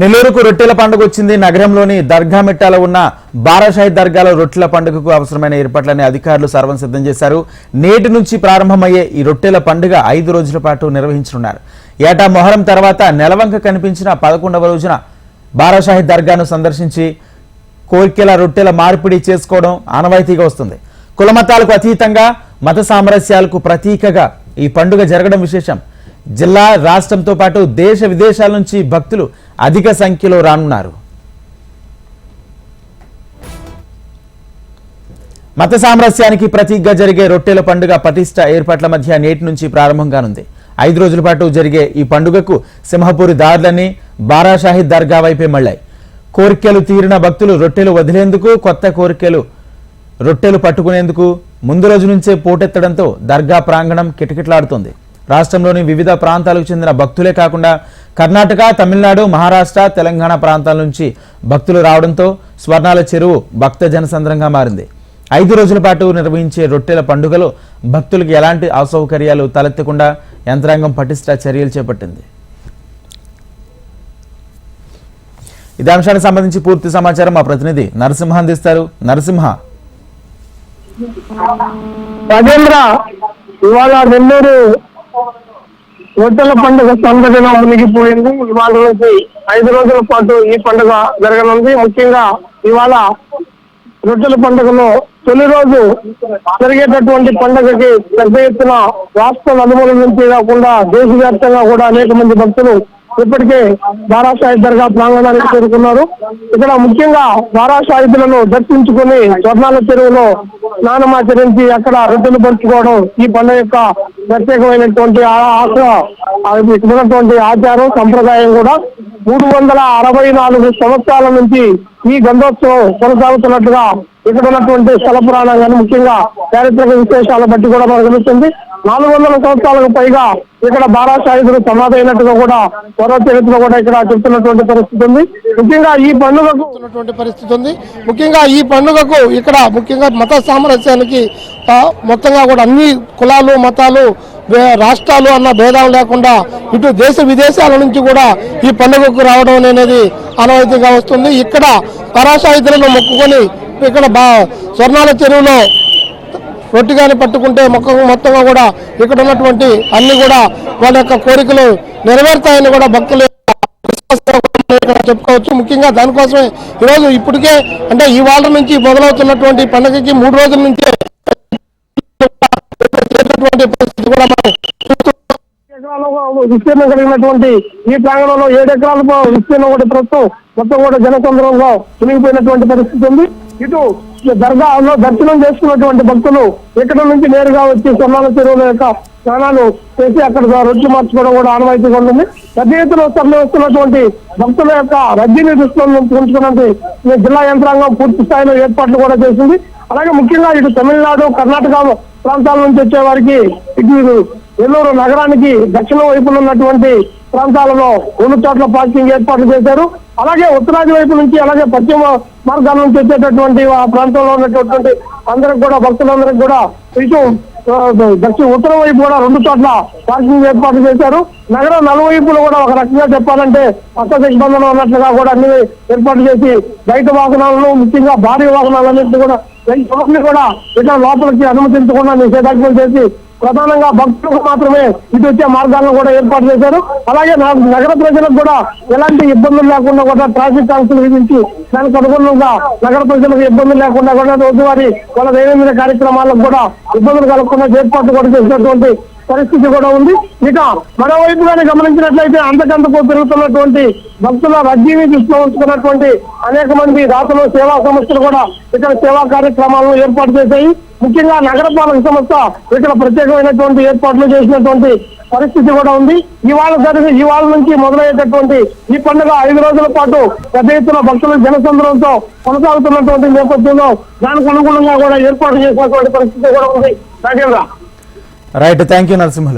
నెల్లూరుకు రొట్టెల పండుగ వచ్చింది. నగరంలోని దర్గా మిట్టాలో ఉన్న బారాషాహి దర్గాలో రొట్టెల పండుగకు అవసరమైన ఏర్పాట్లని అధికారులు సర్వం సిద్ధం చేశారు. నేటి నుంచి ప్రారంభమయ్యే ఈ రొట్టెల పండుగ ఐదు రోజుల పాటు నిర్వహించనున్నారు. ఏటా మొహరం తర్వాత నెలవంక కనిపించిన పదకొండవ రోజున బారాషాహి దర్గాను సందర్శించి కోరికల రొట్టెల మార్పిడి చేసుకోవడం ఆనవాయితీగా వస్తుంది. కులమతాలకు అతీతంగా మత సామరస్యాలకు ప్రతీకగా ఈ పండుగ జరగడం విశేషం. జిల్లా రాష్ట్రంతో పాటు దేశ విదేశాల నుంచి భక్తులు అధిక సంఖ్యలో రానున్నారు. మత సామరస్యానికి ప్రతీకగా జరిగే రొట్టెల పండుగ పటిష్ట ఏర్పాట్ల మధ్య నేటి నుంచి ప్రారంభం కానుంది. ఐదు రోజుల పాటు జరిగే ఈ పండుగకు సింహపూరి దారులని బారాషాహి దర్గా వైపే మళ్ళాయి. కోరికలు తీరిన భక్తులు రొట్టెలు వదిలేందుకు కొత్త కోరికలు రొట్టెలు పట్టుకునేందుకు ముందు రోజు నుంచే పోటెత్తడంతో దర్గా ప్రాంగణం కిటకిటలాడుతోంది. రాష్ట్రంలోని వివిధ ప్రాంతాలకు చెందిన భక్తులే కాకుండా కర్ణాటక తమిళనాడు మహారాష్ట్ర తెలంగాణ ప్రాంతాల నుంచి భక్తులు రావడంతో స్వర్ణాల చెరువు భక్త జనసంద్రంగా మారింది. ఐదు రోజుల పాటు నిర్వహించే రొట్టెల పండుగలో భక్తులకు ఎలాంటి అసౌకర్యాలు తలెత్తకుండా యంత్రాంగం పటిష్ట చర్యలు చేపట్టింది. ఇదే అంశానికి సంబంధించి పూర్తి సమాచారం మా ప్రతినిధి నరసింహ అందిస్తారు. నరసింహ. రాజేంద్ర ఇవాళ నెల్లూరు రొట్టెల పండుగ సంఘటన మునిగిపోయింది ఇవాళ నుంచి ఐదు రోజుల పాటు ఈ పండుగ జరగనుంది. ముఖ్యంగా ఇవాళ రొట్టెల పండుగలో తొలి రోజు జరిగేటటువంటి పండుగకి పెద్ద ఎత్తున రాష్ట్ర నలుమూల నుంచి కాకుండా దేశవ్యాప్తంగా కూడా అనేక మంది భక్తులు ఇప్పటికే బారాషాహి దర్గా ప్రాంగణానికి చేరుకున్నారు. ఇక్కడ ముఖ్యంగా బారాషాహిదులను దర్శించుకుని స్వర్ణాల చెరువులో స్నానమాచరించి అక్కడ రొట్టెలు పంచుకోవడం ఈ పండుగ యొక్క ప్రత్యేకమైనటువంటి ఆ- ఉన్నటువంటి ఆచారం సంప్రదాయం కూడా మూడు వందల అరవై నాలుగు సంవత్సరాల నుంచి ఈ గంధోత్సవం కొనసాగుతున్నట్టుగా ఇక్కడ ఉన్నటువంటి స్థల పురాణాలను ముఖ్యంగా చారిత్రక విశేషాల బట్టి కూడా మనకు తెలుస్తుంది. నాలుగు వందల సంవత్సరాలకు పైగా ఇక్కడ బారాసాయుధుడు సమాధి అయినట్టుగా కూడా పూర్వ చరిత్ర కూడా ఇక్కడ చెప్తున్నటువంటి పరిస్థితి ఉంది. ముఖ్యంగా ఈ పండుగకు ఉన్నటువంటి పరిస్థితి ఉంది. ముఖ్యంగా ఈ పండుగకు ఇక్కడ ముఖ్యంగా మత సామరస్యానికి మొత్తంగా కూడా అన్ని కులాలు మతాలు రాష్ట్రాలు అన్న భేదాలు లేకుండా ఇటు దేశ విదేశాల నుంచి కూడా ఈ పండుగకు రావడం అనేది అనవైతిగా వస్తుంది. ఇక్కడ పరాశాయితులను మొక్కుకొని ఇక్కడ బా స్వర్ణాల చెరువులో రొట్టిగాని పట్టుకుంటే మొక్క మొత్తంగా కూడా ఇక్కడ ఉన్నటువంటి అన్ని కూడా వాళ్ళ యొక్క కోరికలు నెరవేరుతాయని కూడా భక్తులు చెప్పుకోవచ్చు. ముఖ్యంగా దానికోసమే ఈరోజు ఇప్పటికే అంటే ఈ వాళ్ళ నుంచి మొదలవుతున్నటువంటి పండుగకి మూడు రోజుల నుంచే పరిస్థితి కూడా మనం విస్తీర్ణం కలిగినటువంటి ఈ ప్రాంగణంలో ఏడు ఎకరాల విస్తీర్ణం కూడా ప్రస్తుతం మొత్తం కూడా జనసంద్రంలో మునిగిపోయినటువంటి పరిస్థితి ఉంది. ఇటు దర్గాలో దర్శనం చేసుకున్నటువంటి భక్తులు ఇక్కడ నుంచి నేరుగా వచ్చి సొన్నాల చెరువుల యొక్క స్నానాలు చేసి అక్కడ రొట్టి మార్చుకోవడం కూడా ఆనవాయితీగా ఉంటుంది. పెద్ద ఎత్తున తరలి వస్తున్నటువంటి భక్తుల యొక్క రద్దీని దృష్టిలో ఉంచుకున్నటువంటి జిల్లా యంత్రాంగం పూర్తి స్థాయిలో ఏర్పాట్లు కూడా చేసింది. అలాగే ముఖ్యంగా ఇటు తమిళనాడు కర్ణాటక ప్రాంతాల నుంచి వచ్చే వారికి ఇటు నెల్లూరు నగరానికి దక్షిణ వైపున ఉన్నటువంటి ప్రాంతాలలో రెండు చోట్ల పార్కింగ్ ఏర్పాట్లు చేశారు. అలాగే ఉత్తరాది వైపు నుంచి అలాగే పశ్చిమ మార్గాల నుంచి వచ్చేటటువంటి ఆ ప్రాంతంలో ఉన్నటువంటి అందరికి కూడా భక్తులందరికి కూడా ఇటు దక్షిణ ఉత్తరం వైపు కూడా రెండు చోట్ల పార్కింగ్ ఏర్పాటు చేశారు. నగరం నలువైపులు కూడా ఒక రకంగా చెప్పాలంటే పక్క దిగ్బంధనం ఉన్నట్లుగా కూడా అన్ని ఏర్పాటు చేసి బయట వాహనాలను ముఖ్యంగా భారీ వాహనాలన్నింటినీ కూడా కూడా ఇట్లా లోపలికి అనుమతించకుండా నిషేధాజ్ఞలు చేసి ప్రధానంగా భక్తులకు మాత్రమే ఇటు వచ్చే మార్గాలను కూడా ఏర్పాటు చేశారు. అలాగే నగర ప్రజలకు కూడా ఎలాంటి ఇబ్బందులు లేకుండా కూడా ట్రాఫిక్ ఆంక్షలు విధించి దానికి అనుగుణంగా నగర ప్రజలకు ఇబ్బందులు లేకుండా కూడా రోజువారీ వాళ్ళ దైనందిన కార్యక్రమాలకు కూడా ఇబ్బందులు కలగకుండా ఏర్పాట్లు కూడా చేసినటువంటి పరిస్థితి కూడా ఉంది. ఇక మరోవైపుగానే గమనించినట్లయితే అంతకంతకు పెరుగుతున్నటువంటి భక్తుల రద్దీని దృష్టిలో ఉంచుకున్నటువంటి అనేక మంది దాతలు సేవా సంస్థలు కూడా ఇక్కడ సేవా కార్యక్రమాలను ఏర్పాటు చేశాయి. ముఖ్యంగా నగరపాలక సంస్థ ఇక్కడ ప్రత్యేకమైనటువంటి ఏర్పాట్లు చేసినటువంటి పరిస్థితి కూడా ఉంది. ఇవాళ జరిగిన ఇవాళ నుంచి మొదలయ్యేటటువంటి ఈ పండుగ ఐదు రోజుల పాటు పెద్ద ఎత్తున భక్తుల జనసంద్రంతో కొనసాగుతున్నటువంటి నేపథ్యంలో దానికి అనుగుణంగా కూడా ఏర్పాటు చేసినటువంటి పరిస్థితి కూడా ఉంది. Rajendra right thank you Narasimhulu